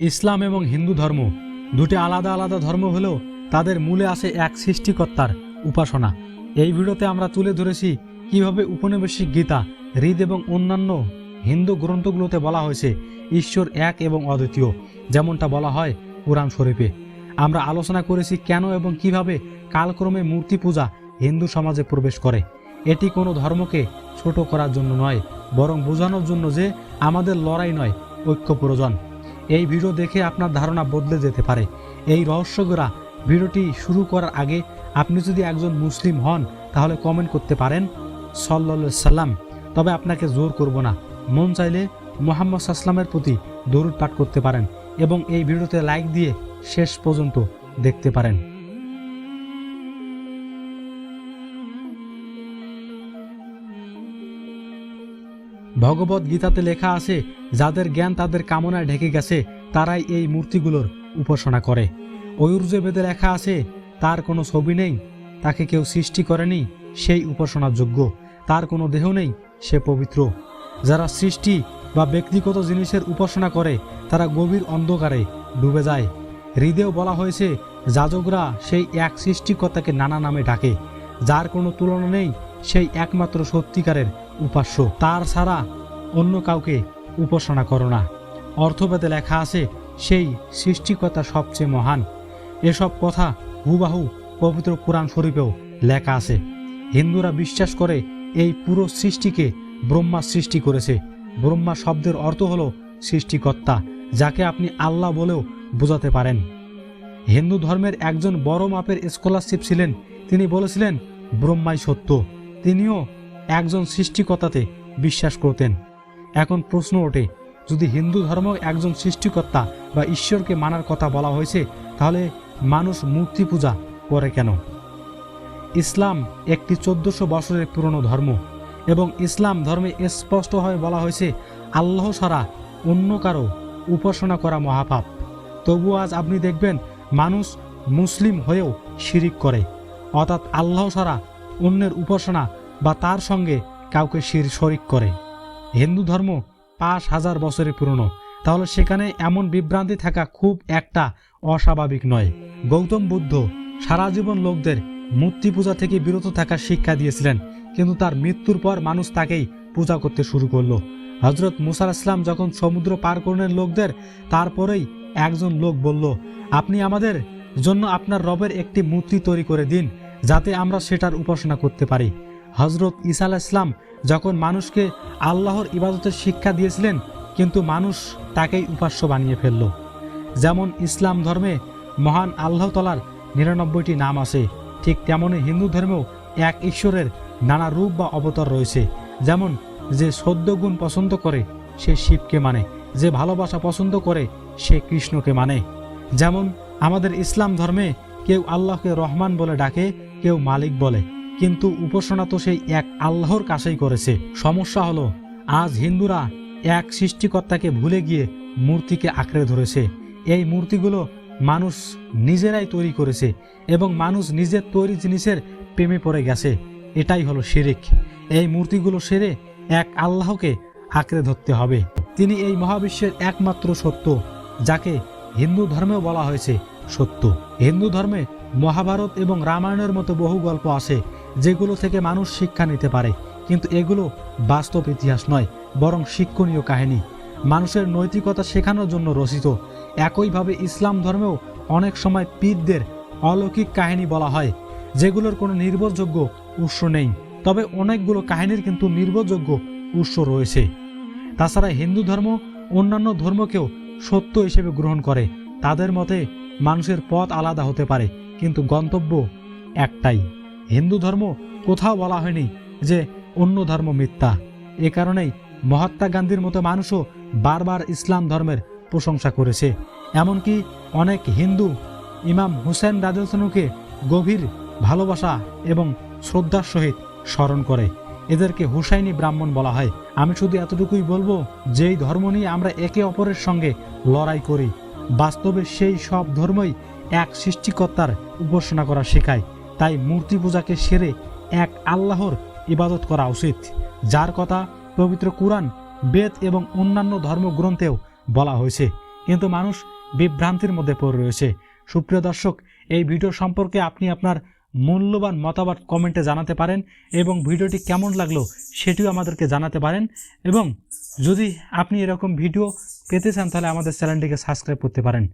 ইসলাম এবং হিন্দু ধর্ম দুটি আলাদা আলাদা ধর্ম হলেও তাদের মূলে আসে এক সৃষ্টিকর্তার উপাসনা। এই ভিডিওতে আমরা তুলে ধরেছি কীভাবে উপনিবেশিক গীতা হৃদ এবং অন্যান্য হিন্দু গ্রন্থগুলোতে বলা হয়েছে, ঈশ্বর এক এবং অদ্বিতীয়, যেমনটা বলা হয় কোরআন শরীফে। আমরা আলোচনা করেছি কেন এবং কীভাবে কালক্রমে মূর্তি পূজা হিন্দু সমাজে প্রবেশ করে। এটি কোনো ধর্মকে ছোট করার জন্য নয়, বরং বোঝানোর জন্য যে আমাদের লড়াই নয় ঐক্য প্রয়োজন এই ভিডিও দেখে আপনার ধারণা বদলে যেতে পারে। এই রহস্যগরা ভিডিওটি শুরু করার আগে আপনি যদি একজন মুসলিম হন, তাহলে কমেন্ট করতে পারেন সাল্লা সাল্লাম। তবে আপনাকে জোর করব না। মন চাইলে মোহাম্মদ সাল্লামের প্রতি দরুদ পাঠ করতে পারেন এবং এই ভিডিওতে লাইক দিয়ে শেষ পর্যন্ত দেখতে পারেন। ভগবত গীতাতে লেখা আছে, যাদের জ্ঞান তাদের কামনায় ঢেকে গেছে, তারাই এই মূর্তিগুলোর উপাসনা করে। বেদে লেখা আছে, তার কোনো ছবি নেই, তাকে কেউ সৃষ্টি করেনি, সেই উপাসনার যোগ্য। তার কোনো দেহ নেই, সে পবিত্র। যারা সৃষ্টি বা ব্যক্তিগত জিনিসের উপাসনা করে, তারা গভীর অন্ধকারে ডুবে যায়। হৃদয়েও বলা হয়েছে, যাজকরা সেই এক সৃষ্টিকর্তাকে নানা নামে ডাকে। যার কোনো তুলনা নেই, সেই একমাত্র সত্যিকারের উপাস্য। তার ছাড়া অন্য কাউকে উপাসনা করো না। অর্থবেদে লেখা আছে, সেই সৃষ্টিকর্তা সবচেয়ে মহান। এসব কথা হুবাহু পবিত্র কোরআন শরীফেও লেখা আছে। হিন্দুরা বিশ্বাস করে এই পুরো সৃষ্টিকে ব্রহ্মা সৃষ্টি করেছে। ব্রহ্মা শব্দের অর্থ হল সৃষ্টিকর্তা, যাকে আপনি আল্লাহ বলেও বোঝাতে পারেন। হিন্দু ধর্মের একজন বড় মাপের স্কলারশিপ ছিলেন। তিনি বলেছিলেন, ব্রহ্মাই সত্য। তিনিও একজন সৃষ্টিকর্তাতে বিশ্বাস করতেন। এখন প্রশ্ন ওঠে, যদি হিন্দু ধর্ম একজন সৃষ্টিকর্তা বা ঈশ্বরকে মানার কথা বলা হয়েছে, তাহলে মানুষ মূর্তি পূজা করে কেন? ইসলাম একটি চোদ্দশো বছরের পুরনো ধর্ম এবং ইসলাম ধর্মে স্পষ্টভাবে বলা হয়েছে, আল্লাহ ছাড়া অন্য কারও উপাসনা করা মহাপাপ। তবু আজ আপনি দেখবেন, মানুষ মুসলিম হয়েও শিরিক করে, অর্থাৎ আল্লাহ ছাড়া অন্যের উপাসনা বা তার সঙ্গে কাউকে শির শরিক করে। হিন্দু ধর্ম পাঁচ হাজার বছরের পুরনো। তাহলে সেখানে এমন বিভ্রান্তি থাকা খুব একটা অস্বাভাবিক নয়। গৌতম বুদ্ধ সারা জীবন লোকদের মূর্তি পূজা থেকে বিরত থাকার শিক্ষা দিয়েছিলেন, কিন্তু তার মৃত্যুর পর মানুষ তাকেই পূজা করতে শুরু করল। হজরত মুসার ইসলাম যখন সমুদ্র পার করলেন লোকদের, তারপরেই একজন লোক বলল, আপনি আমাদের জন্য আপনার রবের একটি মূর্তি তৈরি করে দিন, যাতে আমরা সেটার উপাসনা করতে পারি। হজরত ঈসা আলাহ ইসলাম যখন মানুষকে আল্লাহর ইবাদতের শিক্ষা দিয়েছিলেন, কিন্তু মানুষ তাকেই উপাস্য বানিয়ে ফেলল। যেমন ইসলাম ধর্মে মহান আল্লাহ তালার নিরানব্বইটি নাম আছে, ঠিক তেমনই হিন্দু ধর্মেও এক ঈশ্বরের নানা রূপ বা অবতার রয়েছে। যেমন যে সদ্য গুণ পছন্দ করে, সে শিবকে মানে যে ভালোবাসা পছন্দ করে, সে কৃষ্ণকে মানে। যেমন আমাদের ইসলাম ধর্মে কেউ আল্লাহকে রহমান বলে ডাকে, কেউ মালিক বলে। কিন্তু উপাসনা তো সেই এক আল্লাহর কাছেই করেছে। সমস্যা হলো, আজ হিন্দুরা এক সৃষ্টিকর্তাকে ভুলে গিয়ে মূর্তিকে আঁকড়ে ধরেছে। এই মূর্তিগুলো মানুষ নিজেরাই তৈরি করেছে এবং মানুষ নিজের তৈরি জিনিসের প্রেমে পড়ে গেছে। এটাই হলো শিরিক। এই মূর্তিগুলো সেরে এক আল্লাহকে আঁকড়ে ধরতে হবে। তিনি এই মহাবিশ্বের একমাত্র সত্য, যাকে হিন্দু ধর্মেও বলা হয়েছে সত্য। হিন্দু ধর্মে মহাভারত এবং রামায়ণের মতো বহু গল্প আছে। যেগুলো থেকে মানুষ শিক্ষা নিতে পারে। কিন্তু এগুলো বাস্তব ইতিহাস নয়, বরং শিক্ষণীয় কাহিনী। মানুষের নৈতিকতা শেখানোর জন্য রচিত। একইভাবে ইসলাম ধর্মেও অনেক সময় পীরদের অলৌকিক কাহিনী বলা হয়, যেগুলোর কোনো নির্ভরযোগ্য উৎস নেই। তবে অনেকগুলো কাহিনীর কিন্তু নির্ভরযোগ্য উৎস রয়েছে। তাছাড়া হিন্দু ধর্ম অন্যান্য ধর্মকেও সত্য হিসেবে গ্রহণ করে। তাদের মতে, মানুষের পথ আলাদা হতে পারে, কিন্তু গন্তব্য একটাই। হিন্দু ধর্ম কোথাও বলা হয়নি যে অন্য ধর্ম মিথ্যা। এ কারণেই মহাত্মা গান্ধীর মতো মানুষও বারবার ইসলাম ধর্মের প্রশংসা করেছে। এমনকি অনেক হিন্দু ইমাম হুসেন রাজস্থানুকে গভীর ভালোবাসা এবং শ্রদ্ধার সহিত স্মরণ করে। এদেরকে হুসাইনি ব্রাহ্মণ বলা হয়। আমি শুধু এতটুকুই বলব, যেই ধর্ম নিয়ে আমরা একে অপরের সঙ্গে লড়াই করি, বাস্তবে সেই সব ধর্মই এক সৃষ্টিকর্তার উপাসনা করা শেখায়। তাই মূর্তি পূজাকে সেরে এক আল্লাহর ইবাদত করা উচিত, যার কথা পবিত্র কুরআন, বেদ এবং অন্যান্য ধর্মগ্রন্থেও বলা হয়েছে। কিন্তু মানুষ বিভ্রান্তির মধ্যে পড়ে রয়েছে। সুপ্রিয় দর্শক, এই ভিডিও সম্পর্কে আপনি আপনার মূল্যবান মতামত কমেন্টে জানাতে পারেন এবং ভিডিওটি কেমন লাগল সেটিও আমাদেরকে জানাতে পারেন। এবং যদি আপনি এরকম ভিডিও পেতে চান, তাহলে আমাদের চ্যানেলটিকে সাবস্ক্রাইব করতে পারেন।